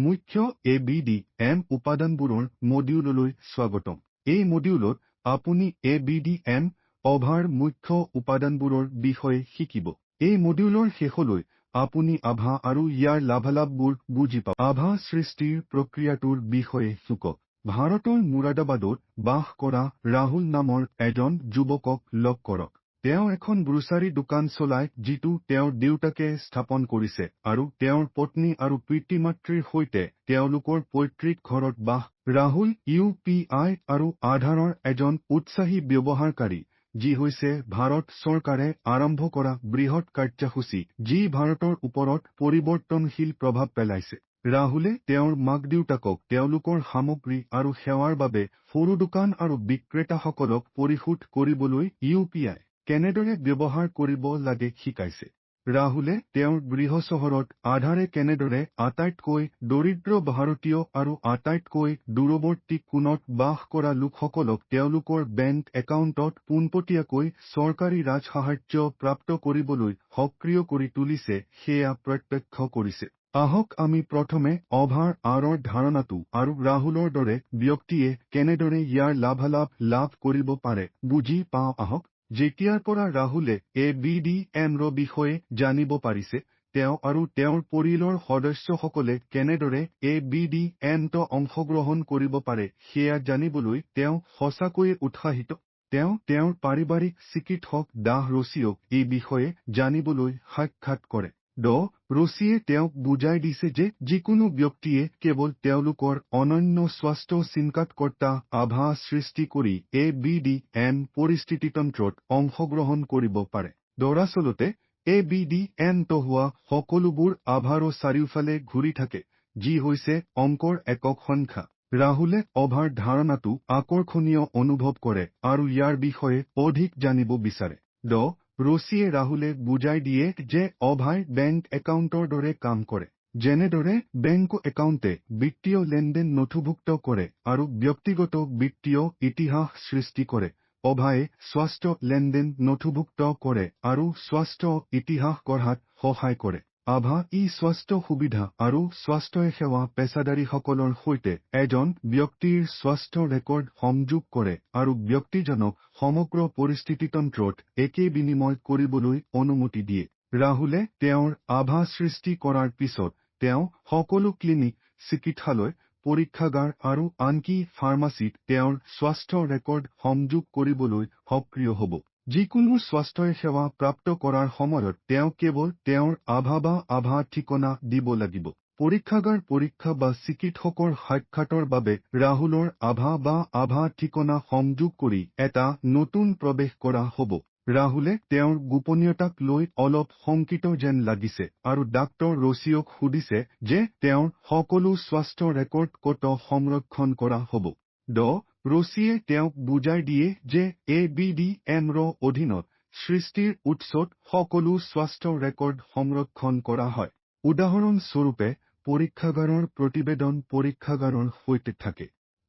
মুখ্য A B D M উপাদানবোৰৰ মডিউললৈ স্বাগতম। এই মডিউলত আপুনি এ বি ডি এম অভাৰ মুখ্য উপাদানবোৰৰ বিষয়ে শিকিব। এই মডিউলৰ শেষলৈ আপুনি আভা আৰু ইয়াৰ লাভালাভবোৰ বুজি পাব। আভা সৃষ্টিৰ প্ৰক্ৰিয়াটোৰ বিষয়ে শিকক। ভাৰতৰ মুৰাদাবাদত বাস কৰা ৰাহুল নামৰ এজন যুৱকক লগ কৰক। তেওঁ এখন গ্ৰোচাৰী দোকান চলায় যিটো তেওঁৰ দেউতাকে স্থাপন কৰিছে আৰু তেওঁৰ পত্নী আৰু পিতৃ মাতৃৰ সৈতে তেওঁলোকৰ পৈতৃক ঘৰত বাস ৰাহুল ইউ পি আই আৰু আধাৰৰ এজন উৎসাহী ব্যৱহাৰকাৰী যি হৈছে ভাৰত চৰকাৰে আৰম্ভ কৰা বৃহৎ কাৰ্যসূচী যি ভাৰতৰ ওপৰত পৰিৱৰ্তনশীল প্ৰভাৱ পেলাইছে। ৰাহুলে তেওঁৰ মাক দেউতাকক তেওঁলোকৰ সামগ্ৰী আৰু সেৱাৰ বাবে সৰু দোকান আৰু বিক্ৰেতাসকলক পৰিশোধ কৰিবলৈ ইউ পি আই কেনেদৰে ব্যৱহাৰ কৰিব লাগে শিকাইছে। ৰাহুলে তেওঁৰ গৃহ চহৰত আধাৰে কেনেদৰে আটাইতকৈ দৰিদ্ৰ ভাৰতীয় আৰু আটাইতকৈ দূৰৱৰ্তী কোণত বাস কৰা লোকসকলক তেওঁলোকৰ বেংক একাউণ্টত পোনপটীয়াকৈ চৰকাৰী ৰাজসাহাৰ্য প্ৰাপ্ত কৰিবলৈ সক্ৰিয় কৰি তুলিছে সেয়া প্ৰত্যক্ষ কৰিছে। আহক আমি প্ৰথমে অভাৰ আৰৰ ধাৰণাটো আৰু ৰাহুলৰ দৰে ব্যক্তিয়ে কেনেদৰে ইয়াৰ লাভালাভ লাভ কৰিব পাৰে বুজি পাওঁ আহক। যেতিয়াৰ পৰা ৰাহুলে এ বি ডি এমৰ বিষয়ে জানিব পাৰিছে তেওঁ আৰু তেওঁৰ পৰিয়ালৰ সদস্যসকলে কেনেদৰে এ বি ডি এমত অংশগ্ৰহণ কৰিব পাৰে সেয়া জানিবলৈ তেওঁ সঁচাকৈয়ে উৎসাহিত। তেওঁ তেওঁৰ পাৰিবাৰিক চিকিৎসক দাহ ৰচিয়ক এই বিষয়ে জানিবলৈ সাক্ষাৎ কৰে। ড ৰচিয়ে তেওঁক বুজাই দিছে যে যিকোনো ব্যক্তিয়ে কেৱল তেওঁলোকৰ অনন্য স্বাস্থ্য চিন্তাতকৰ্তা আভা সৃষ্টি কৰি এ বি ডি এম পৰিস্থিতিতন্ত্ৰত অংশগ্ৰহণ কৰিব পাৰে। দৰাচলতে এ বি ডি এমত হোৱা সকলোবোৰ আভাৰো চাৰিওফালে ঘূৰি থাকে যি হৈছে অংকৰ একক সংখ্যা। ৰাহুলে অভাৰ ধাৰণাটো আকৰ্ষণীয় অনুভৱ কৰে আৰু ইয়াৰ বিষয়ে অধিক জানিব বিচাৰে। ড ৰচিয়ে ৰাহুলে বুজাই দিয়ে যে অভাই বেংক একাউণ্টৰ দৰে কাম কৰে যেনেদৰে বেংক একাউণ্টে বিত্তীয় লেনদেন নথিভুক্ত কৰে আৰু ব্যক্তিগত বিত্তীয় ইতিহাস সৃষ্টি কৰে। অভায়ে স্বাস্থ্য লেনদেন নথিভুক্ত কৰে আৰু স্বাস্থ্য ইতিহাস গঢ়াত সহায় কৰে। আভা ই স্বাস্থ্য সুবিধা আৰু স্বাস্থ্য সেৱা পেছাদাৰীসকলৰ সৈতে এজন ব্যক্তিৰ স্বাস্থ্য ৰেকৰ্ড সংযোগ কৰে আৰু ব্যক্তিজনক সমগ্ৰ পৰিস্থিতিতন্ত্ৰত একে বিনিময় কৰিবলৈ অনুমতি দিয়ে। ৰাহুলে তেওঁৰ আভা সৃষ্টি কৰাৰ পিছত তেওঁ সকলো ক্লিনিক চিকিৎসালয় পৰীক্ষাগাৰ আৰু আনকি ফাৰ্মাচীত তেওঁৰ স্বাস্থ্য ৰেকৰ্ড সংযোগ কৰিবলৈ সক্ৰিয় হ'ব। যিকোনো স্বাস্থ্য সেৱা প্ৰাপ্ত কৰাৰ সময়ত তেওঁ কেৱল তেওঁৰ আভা বা আভা ঠিকনা দিব লাগিব। পৰীক্ষাগাৰ পৰীক্ষা বা চিকিৎসকৰ সাক্ষাতৰ বাবে ৰাহুলৰ আভা বা আভা ঠিকনা সংযোগ কৰি এটা নতুন প্ৰৱেশ কৰা হ'ব। ৰাহুলে তেওঁৰ গোপনীয়তাক লৈ অলপ শংকিত যেন লাগিছে আৰু ডাক্তৰ ৰচিয়ক সুধিছে যে তেওঁৰ সকলো স্বাস্থ্য ৰেকৰ্ড কত সংৰক্ষণ কৰা হ'ব। ড ৰচিয়ে তেওঁক বুজাই দিয়ে যে এ বি ডি এমৰ অধীনত সৃষ্টিৰ উৎসত সকলো স্বাস্থ্য ৰেকৰ্ড সংৰক্ষণ কৰা হয়। উদাহৰণস্বৰূপে পৰীক্ষাগাৰৰ প্ৰতিবেদন পৰীক্ষাগাৰৰ সৈতে থাকে।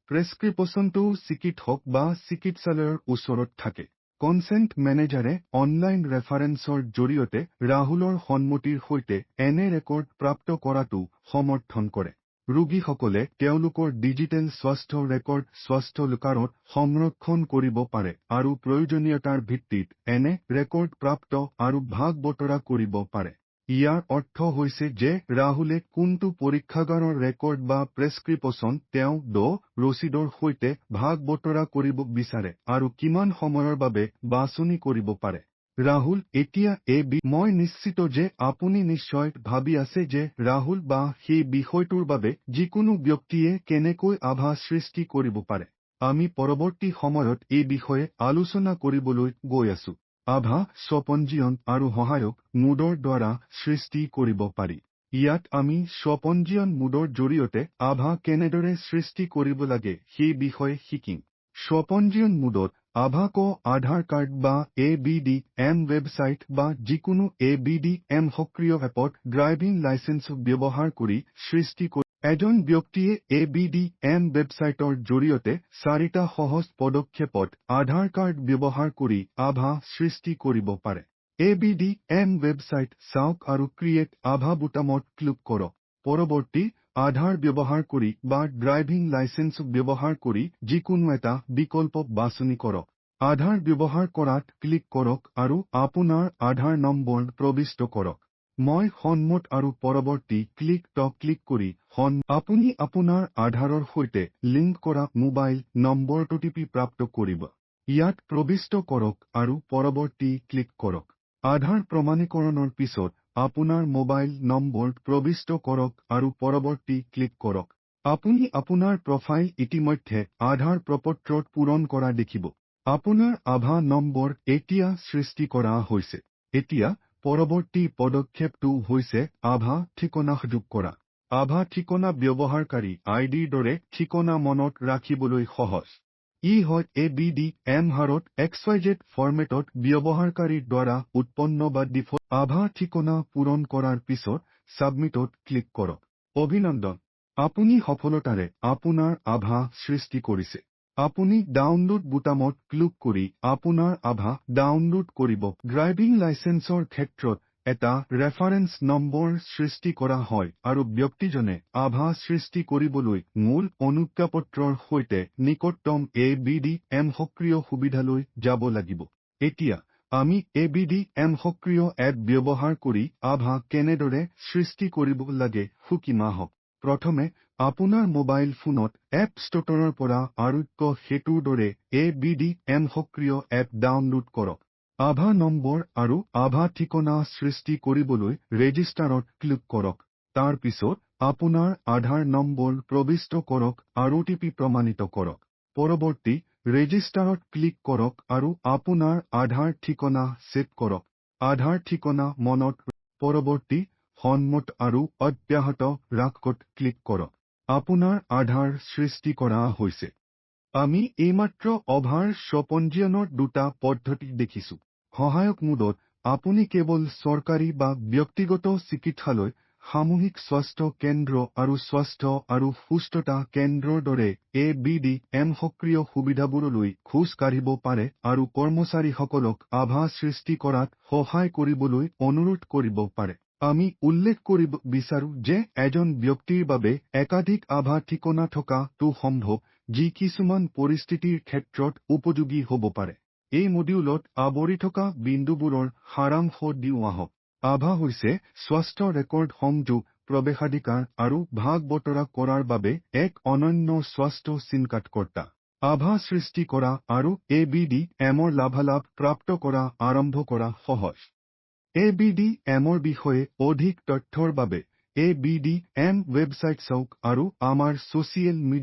প্ৰেছক্ৰিপশ্যনটো চিকিৎসক বা চিকিৎসালয়ৰ ওচৰত থাকে। কনচেণ্ট মেনেজাৰে অনলাইন ৰেফাৰেন্সৰ জৰিয়তে ৰাহুলৰ সন্মতিৰ সৈতে এনে ৰেকৰ্ড প্ৰাপ্ত কৰাটো সমৰ্থন কৰে। ৰোগীসকলে তেওঁলোকৰ ডিজিটেল স্বাস্থ্য ৰেকৰ্ড স্বাস্থ্য লোকাৰত সংৰক্ষণ কৰিব পাৰে আৰু প্ৰয়োজনীয়তাৰ ভিত্তিত এনে ৰেকৰ্ড প্ৰাপ্ত আৰু ভাগ বতৰা কৰিব পাৰে। ইয়াৰ অৰ্থ হৈছে যে ৰাহুলে কোনটো পৰীক্ষাগাৰৰ ৰেকৰ্ড বা প্ৰেছক্ৰিপশ্যন তেওঁ ড ৰচিদৰ সৈতে ভাগ বতৰা কৰিব বিচাৰে আৰু কিমান সময়ৰ বাবে বাছনি কৰিব পাৰে। ৰাহুল এতিয়া এ বি মই নিশ্চিত যে আপুনি নিশ্চয় ভাবি আছে যে ৰাহুল বা সেই বিষয়টোৰ বাবে যিকোনো ব্যক্তিয়ে কেনেকৈ আভা সৃষ্টি কৰিব পাৰে। আমি পৰৱৰ্তী সময়ত এই বিষয়ে আলোচনা কৰিবলৈ গৈ আছো। আভা স্বপঞ্জীয়ন আৰু সহায়ক মুডৰ দ্বাৰা সৃষ্টি কৰিব পাৰি। ইয়াত আমি স্বপঞ্জীয়ন মুডৰ জৰিয়তে আভা কেনেদৰে সৃষ্টি কৰিব লাগে সেই বিষয়ে শিকিম। স্বপঞ্জীয়ন মুডত আভাক আধাৰ কাৰ্ড বা A B D M website বা যিকোনো এ বি ডি এম সক্ৰিয় এপত ড্ৰাইভিং লাইচেন্স ব্যৱহাৰ কৰি সৃষ্টি কৰি এজন ব্যক্তিয়ে এ বি ডি এম ৱেবছাইটৰ জৰিয়তে চাৰিটা সহজ পদক্ষেপত আধাৰ কাৰ্ড ব্যৱহাৰ কৰি আভা সৃষ্টি কৰিব পাৰে। A B D M website চাওক আৰু ক্ৰিয়েট আভা বুটামত ক্লিক কৰক। পৰৱৰ্তী আধাৰ ব্যৱহাৰ কৰি বা ড্ৰাইভিং লাইচেন্স ব্যৱহাৰ কৰি যিকোনো এটা বিকল্প বাছনি কৰক। আধাৰ ব্যৱহাৰ কৰাত ক্লিক কৰক আৰু আপোনাৰ আধাৰ নম্বৰ প্ৰবিষ্ট কৰক। মই সন্মত আৰু পৰৱৰ্তী ক্লিক ট ক্লিক কৰি আপুনি আপোনাৰ আধাৰৰ সৈতে লিংক কৰা মোবাইল নম্বৰটো টিপি প্ৰাপ্ত কৰিব। ইয়াত প্ৰবিষ্ট কৰক আৰু পৰৱৰ্তী ক্লিক কৰক। আধাৰ প্ৰমাণীকৰণৰ পিছত আপোনাৰ মোবাইল নম্বৰ প্ৰবিষ্ট কৰক আৰু পৰৱৰ্তী ক্লিক কৰক আপুনি আপোনাৰ প্ৰফাইল ইতিমধ্যে আধাৰ প্ৰপত্ৰত পূৰণ কৰা দেখিব। আপোনাৰ আভা নম্বৰ এতিয়া সৃষ্টি কৰা হৈছে। এতিয়া পৰৱৰ্তী পদক্ষেপটো হৈছে আভা ঠিকনা যোগ কৰা। আভা ঠিকনা ব্যৱহাৰকাৰী আইডিৰ দৰে ঠিকনা মনত ৰাখিবলৈ সহজ। ই হয় এ বি ডি এম হাৰত এক্সৱাইজেড ফৰ্মেটত ব্যৱহাৰকাৰীৰ দ্বাৰা উৎপন্ন বা ডিফল্ট আভা ঠিকনা পূৰণ কৰাৰ পিছত ছাবমিটত ক্লিক কৰক। অভিনন্দন। আপুনি সফলতাৰে আপোনাৰ আভা সৃষ্টি কৰিছে। আপুনি ডাউনলোড বুটামত ক্লিক কৰি আপোনাৰ আভা ডাউনলোড কৰিব। ড্ৰাইভিং লাইচেন্সৰ ক্ষেত্ৰত এটা ৰেফাৰেন্স নম্বৰ সৃষ্টি কৰা হয় আৰু ব্যক্তিজনে আভা সৃষ্টি কৰিবলৈ মূল অনুজ্ঞাপত্ৰৰ সৈতে নিকটতম এ বি ডি এম সক্ৰিয় সুবিধালৈ যাব লাগিব। এতিয়া আমি এ বি ডি এম সক্ৰিয় এপ ব্যৱহাৰ কৰি আভা কেনেদৰে সৃষ্টি কৰিব লাগে সুকিমা হওক। প্ৰথমে আপোনাৰ মোবাইল ফোনত এপ ষ্টৰৰ পৰা আৰোগ্য সেতুৰ দৰে এ বি ডি এম সক্ৰিয় এপ ডাউনলোড কৰক। আভা নম্বৰ আৰু আভা ঠিকনা সৃষ্টি কৰিবলৈ ৰেজিষ্টাৰত ক্লিক কৰক। তাৰ পিছত আপোনাৰ আধাৰ নম্বৰ প্ৰবিষ্ট কৰক আৰু টিপি প্ৰমাণিত কৰক। পৰৱৰ্তী ৰেজিষ্টাৰত ক্লিক কৰক আৰু আপোনাৰ আধাৰ ঠিকনা ছেট কৰক। আধাৰ ঠিকনা মনত পৰৱৰ্তী সন্মত আৰু অব্যাহত ৰাখকত ক্লিক কৰক। আপোনাৰ আধাৰ সৃষ্টি কৰা হৈছে। আমি এইমাত্ৰ অভাৰ স্বপঞ্জীয়নৰ দুটা পদ্ধতি দেখিছো। সহায়ক মোডত আপুনি কেৱল চৰকাৰী বা ব্যক্তিগত চিকিৎসালয় সামূহিক স্বাস্থ্য কেন্দ্ৰ আৰু স্বাস্থ্য আৰু সুস্থতা কেন্দ্ৰৰ দৰে এ বি ডি এম সক্ৰিয় সুবিধাবোৰলৈ খোজ কাঢ়িব পাৰে আৰু কৰ্মচাৰীসকলক আভা সৃষ্টি কৰাত সহায় কৰিবলৈ অনুৰোধ কৰিব পাৰে। আমি উল্লেখ কৰিব বিচাৰো যে এজন ব্যক্তিৰ বাবে একাধিক আভা ঠিকনা থকাটো সম্ভৱ যি কিছুমান পৰিস্থিতিৰ ক্ষেত্ৰত উপযোগী হ'ব পাৰে। এই মডিউলত আৱৰি থকা বিন্দুবোৰৰ সাৰাংশ দিওঁ আহক আভা হৈছে স্বাস্থ্য ৰেকৰ্ড সংযোগ প্ৰৱেশাধিকাৰ আৰু ভাগ বতৰা কৰাৰ বাবে এক অনন্য স্বাস্থ্য চিনকাটকৰ্তা আভা সৃষ্টি কৰা আৰু এ বি ডি এমৰ লাভালাভ প্ৰাপ্ত কৰা আৰম্ভ কৰা সহজ। এ বি ডি এমৰ বিষয়ে অধিক তথ্যৰ বাবে A B D M website চাওক আৰু আমাৰ ছচিয়েল মিডিয়া